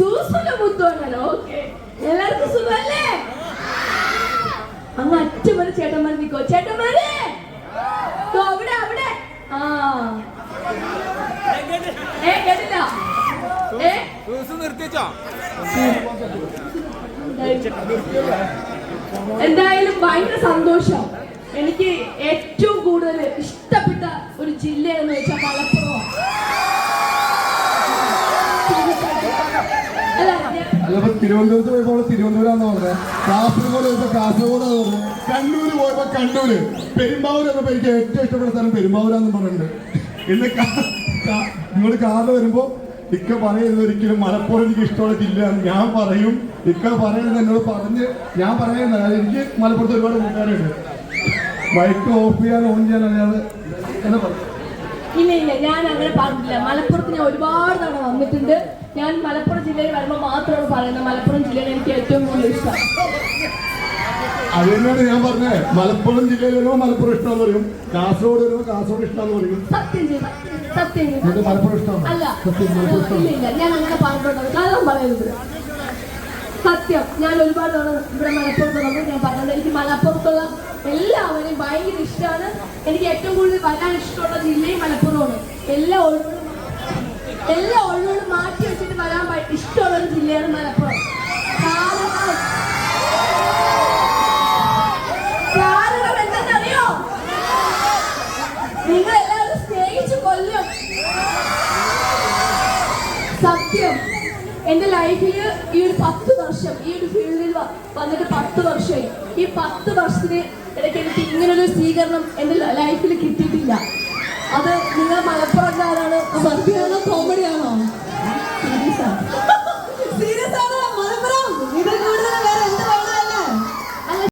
ചൂസൊക്കെ മുത്തോണ്ടല്ലോ okay. എല്ലാവർക്കും സുഖമല്ലേ? അങ്ങ് അറ്റമൊരു ചേട്ടന്മാർ നിൽക്കോ ചേട്ടന്മാരെ! അവിടെ അവിടെ. ആ. ഏ കേട്ടില്ല? ഏ? നിർത്തിച്ചോ എന്തായാലും ഭയങ്കര സന്തോഷം. എനിക്ക് ഏറ്റവും കൂടുതൽ ഇഷ്ടപ്പെട്ട ഒരു ജില്ല എന്ന് വെച്ചാൽ മലപ്പുറം അല്ലപ്പോ തിരുവനന്തപുരത്ത് പോയപ്പോ അവൾ തിരുവനന്തപുരം കാസർഗോഡ് പോയപ്പോ കാസർഗോഡ് പറഞ്ഞത് കണ്ണൂര് പോയപ്പോ കണ്ണൂര്. പെരുമ്പാവൂർ എന്നപ്പോ എനിക്ക് ഏറ്റവും ഇഷ്ടപ്പെട്ട സ്ഥലം പെരുമ്പാവൂരാന്ന് പറഞ്ഞിട്ടുണ്ട്. ഇന്ന് നിങ്ങൾ കാറിൽ വരുമ്പോ ഇക്ക പറയുന്നത് ഒരിക്കലും മലപ്പുറം എനിക്ക് ഇഷ്ടമുള്ള ജില്ല ഞാൻ പറയും. ഇക്ക പറയുന്നത് എന്നോട് പറഞ്ഞ് ഞാൻ പറയുന്ന എനിക്ക് മലപ്പുറത്ത് ഒരുപാട് കൂട്ടുകാരുണ്ട്. ബൈക്ക് ഓഫ് ചെയ്യാൻ ഓൺ ചെയ്യാൻ അറിയാതെ എന്ന് പറഞ്ഞു ഇല്ല ഇല്ല ഞാൻ അങ്ങനെ പറഞ്ഞില്ല മലപ്പുറത്ത് ഞാൻ ഒരുപാട് തവണ വന്നിട്ടുണ്ട്. ഞാൻ മലപ്പുറം ജില്ലയിൽ വരുമ്പോൾ മാത്രമാണ് പറയുന്നത്. മലപ്പുറം ജില്ലയിൽ എനിക്ക് ഏറ്റവും കൂടുതൽ ഇഷ്ടം. അത് തന്നെയാണ് ഞാൻ പറഞ്ഞത്. മലപ്പുറം ജില്ലയിൽ വരുമ്പോൾ മലപ്പുറം ഇഷ്ടമെന്ന് പറയും. കാസർഗോഡ് വരുമ്പോൾ കാസർഗോഡ് ഇഷ്ടമെന്ന് പറയും. സത്യം സത്യം മലപ്പുറം ഇഷ്ടമാണ്? അല്ല. സത്യം മലപ്പുറം ഇല്ല ഇഷ്ടമാണ്? ഇല്ല ഞാൻ അങ്ങനെ പറഞ്ഞിട്ടുണ്ട് പറയുന്നത് സത്യം. ഞാൻ ഒരുപാട് തവണ ഇവിടെ മലപ്പുറത്ത് വന്നു. ഞാൻ പറഞ്ഞത് എനിക്ക് മലപ്പുറത്തുള്ള എല്ലാവരെയും ഭയങ്കര ഇഷ്ടമാണ്. എനിക്ക് ഏറ്റവും കൂടുതൽ വരാൻ ഇഷ്ടമുള്ള ജില്ലയും എല്ലാ ഒഴിവുകളും എല്ലാ ഒഴിവുകളും മാറ്റി വെച്ചിട്ട് വരാൻ ഇഷ്ടമുള്ള ഒരു ജില്ലയാണ് മലപ്പുറം കാരണം എന്തെന്നറിയോ? നിങ്ങൾ എല്ലാവരും കൊല്ലും. സത്യം. എന്റെ ലൈഫിൽ ഈ ഒരു പത്ത് വർഷം ഈ ഒരു ഫീൽഡിൽ വന്നിട്ട് പത്ത് വർഷമായി. ഈ പത്ത് വർഷത്തിന് ഇടയ്ക്ക് എനിക്ക് ഇങ്ങനൊരു സ്വീകരണം എന്റെ ലൈഫിൽ കിട്ടിയിട്ടില്ല. അത് നിങ്ങൾ മലപ്പുറക്കാരാണ് വർക്കിയാണോ കോമഡിയാണോ